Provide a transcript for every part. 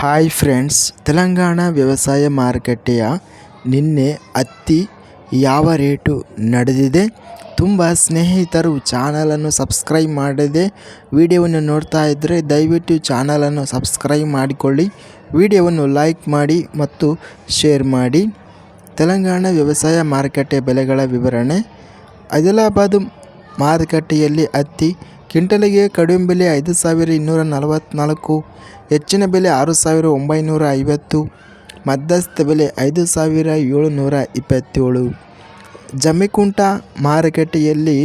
Hi friends Telangana ವ್ಯವಸಾಯ ಮಾರುಕಟ್ಟೆಯ ನಿನ್ನೆ ಹತ್ತಿ ಯಾವ ರೇಟು ನಡೆದಿದೆ? ತುಂಬ ಸ್ನೇಹಿತರು ಚಾನಲನ್ನು ಸಬ್ಸ್ಕ್ರೈಬ್ ಮಾಡದೆ ವಿಡಿಯೋವನ್ನು ನೋಡ್ತಾ ಇದ್ದರೆ ದಯವಿಟ್ಟು ಚಾನಲನ್ನು ಸಬ್ಸ್ಕ್ರೈಬ್ ಮಾಡಿಕೊಳ್ಳಿ. ವಿಡಿಯೋವನ್ನು ಲೈಕ್ ಮಾಡಿ ಮತ್ತು ಶೇರ್ ಮಾಡಿ. ತೆಲಂಗಾಣ ವ್ಯವಸಾಯ ಮಾರುಕಟ್ಟೆ ಬೆಲೆಗಳ ವಿವರಣೆ. ಆದಿಲಾಬಾದ್ ಮಾರುಕಟ್ಟೆಯಲ್ಲಿ ಹತ್ತಿ ಕ್ವಿಂಟಲಿಗೆ ಕಡಿಮೆ ಬೆಲೆ ಐದು ಸಾವಿರ ಇನ್ನೂರ ನಲವತ್ತ್ನಾಲ್ಕು ಹೆಚ್ಚಿನ ಬೆಲೆ ಆರು ಸಾವಿರ ಒಂಬೈನೂರ ಐವತ್ತು, ಮಧ್ಯಸ್ಥ ಬೆಲೆ ಐದು ಸಾವಿರ ಏಳುನೂರ ಇಪ್ಪತ್ತೇಳು. ಜಮ್ಮಿಕುಂಟ ಮಾರುಕಟ್ಟೆಯಲ್ಲಿ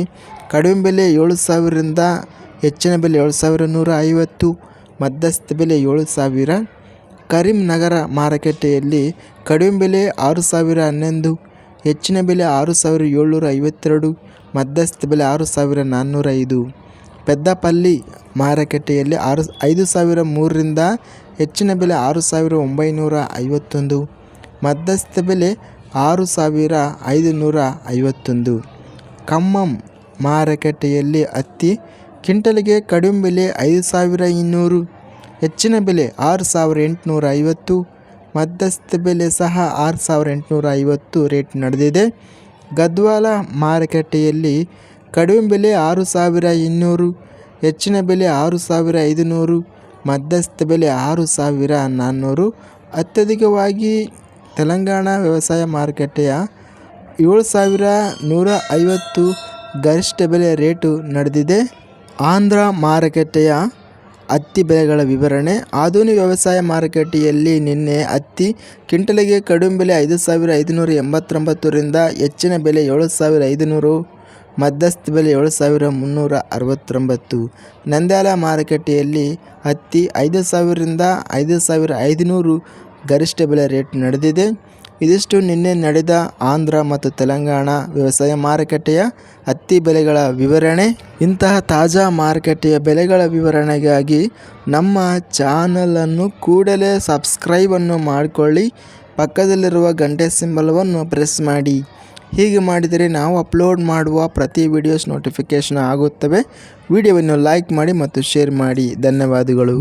ಕಡಿಮೆ ಬೆಲೆ ಏಳು ಸಾವಿರದಿಂದ ಹೆಚ್ಚಿನ ಬೆಲೆ ಏಳು ಸಾವಿರ ನೂರ ಐವತ್ತು, ಮಧ್ಯಸ್ಥ ಬೆಲೆ ಏಳು ಸಾವಿರ. ಕರೀಂನಗರ ಮಾರುಕಟ್ಟೆಯಲ್ಲಿ ಕಡಿಮೆ ಬೆಲೆ ಆರು ಸಾವಿರ ಹನ್ನೊಂದು, ಹೆಚ್ಚಿನ ಬೆಲೆ ಆರು ಸಾವಿರ ಏಳ್ನೂರ ಐವತ್ತೆರಡು, ಮಧ್ಯಸ್ಥ ಬೆಲೆ ಆರು ಸಾವಿರ ನಾನ್ನೂರ ಐದು. ಪೆದ್ದಪಲ್ಲಿ ಮಾರುಕಟ್ಟೆಯಲ್ಲಿ ಆರು ಐದು ಸಾವಿರ ಮೂರರಿಂದ ಹೆಚ್ಚಿನ ಬೆಲೆ ಆರು ಸಾವಿರ ಒಂಬೈನೂರ ಐವತ್ತೊಂದು, ಮಧ್ಯಸ್ಥ ಬೆಲೆ ಆರು ಸಾವಿರ ಐದು ನೂರ ಐವತ್ತೊಂದು. ಖಮ್ಮಂ ಮಾರುಕಟ್ಟೆಯಲ್ಲಿ ಹತ್ತಿ ಕ್ವಿಂಟಲ್ಗೆ ಕಡಿಮೆ ಬೆಲೆ ಐದು ಸಾವಿರ ಇನ್ನೂರು, ಹೆಚ್ಚಿನ ಬೆಲೆ ಆರು ಸಾವಿರ ಎಂಟುನೂರ ಐವತ್ತು, ಮಧ್ಯಸ್ಥ ಬೆಲೆ ಸಹ ಆರು ಸಾವಿರ ಎಂಟುನೂರ ಐವತ್ತು ರೇಟ್ ನಡೆದಿದೆ. ಗದ್ವಾಲ ಮಾರುಕಟ್ಟೆಯಲ್ಲಿ ಕಡಿಮೆ ಬೆಲೆ ಆರು ಸಾವಿರ ಇನ್ನೂರು, ಹೆಚ್ಚಿನ ಬೆಲೆ ಆರು ಸಾವಿರ ಐದುನೂರು, ಮಧ್ಯಸ್ಥ ಬೆಲೆ ಆರು ಸಾವಿರ ನಾನ್ನೂರು. ಅತ್ಯಧಿಕವಾಗಿ ತೆಲಂಗಾಣ ವ್ಯವಸಾಯ ಮಾರುಕಟ್ಟೆಯ ಏಳು ಸಾವಿರ ನೂರ ಐವತ್ತು ಗರಿಷ್ಠ ಬೆಲೆ ರೇಟು ನಡೆದಿದೆ. ಆಂಧ್ರ ಮಾರುಕಟ್ಟೆಯ ಹತ್ತಿ ಬೆಲೆಗಳ ವಿವರಣೆ. ಆಧುನಿಕ ವ್ಯವಸಾಯ ಮಾರುಕಟ್ಟೆಯಲ್ಲಿ ನಿನ್ನೆ ಹತ್ತಿ ಕ್ವಿಂಟಲಿಗೆ ಕಡಿಮೆ ಬೆಲೆ ಐದು ಸಾವಿರ ಐದುನೂರ ಎಂಬತ್ತೊಂಬತ್ತರಿಂದ ಹೆಚ್ಚಿನ ಬೆಲೆ ಏಳು ಸಾವಿರ ಐದುನೂರು. ಮಧ್ಯಸ್ಥ ಬೆಲೆ ಏಳು ಸಾವಿರ ಮುನ್ನೂರ ಅರವತ್ತೊಂಬತ್ತು. ನಂದ್ಯಾಲ ಮಾರುಕಟ್ಟೆಯಲ್ಲಿ ಹತ್ತಿ ಐದು ಸಾವಿರದಿಂದ ಐದು ಸಾವಿರ ಐದುನೂರು ಗರಿಷ್ಠ ಬೆಲೆ ರೇಟ್ ನಡೆದಿದೆ. ಇದಿಷ್ಟು ನಿನ್ನೆ ನಡೆದ ಆಂಧ್ರ ಮತ್ತು ತೆಲಂಗಾಣ ವ್ಯವಸಾಯ ಮಾರುಕಟ್ಟೆಯ ಹತ್ತಿ ಬೆಲೆಗಳ ವಿವರಣೆ. ಇಂತಹ ತಾಜಾ ಮಾರುಕಟ್ಟೆಯ ಬೆಲೆಗಳ ವಿವರಣೆಗಾಗಿ ನಮ್ಮ ಚಾನಲನ್ನು ಕೂಡಲೇ ಸಬ್ಸ್ಕ್ರೈಬನ್ನು ಮಾಡಿಕೊಳ್ಳಿ. ಪಕ್ಕದಲ್ಲಿರುವ ಗಂಟೆ ಸಿಂಬಲವನ್ನು ಪ್ರೆಸ್ ಮಾಡಿ. ಹೀಗೆ ಮಾಡಿದರೆ ನಾವು ಅಪ್ಲೋಡ್ ಮಾಡುವ ಪ್ರತಿ ವಿಡಿಯೋಸ್ ನೋಟಿಫಿಕೇಷನ್ ಆಗುತ್ತವೆ. ವಿಡಿಯೋವನ್ನು ಲೈಕ್ ಮಾಡಿ ಮತ್ತು ಶೇರ್ ಮಾಡಿ. ಧನ್ಯವಾದಗಳು.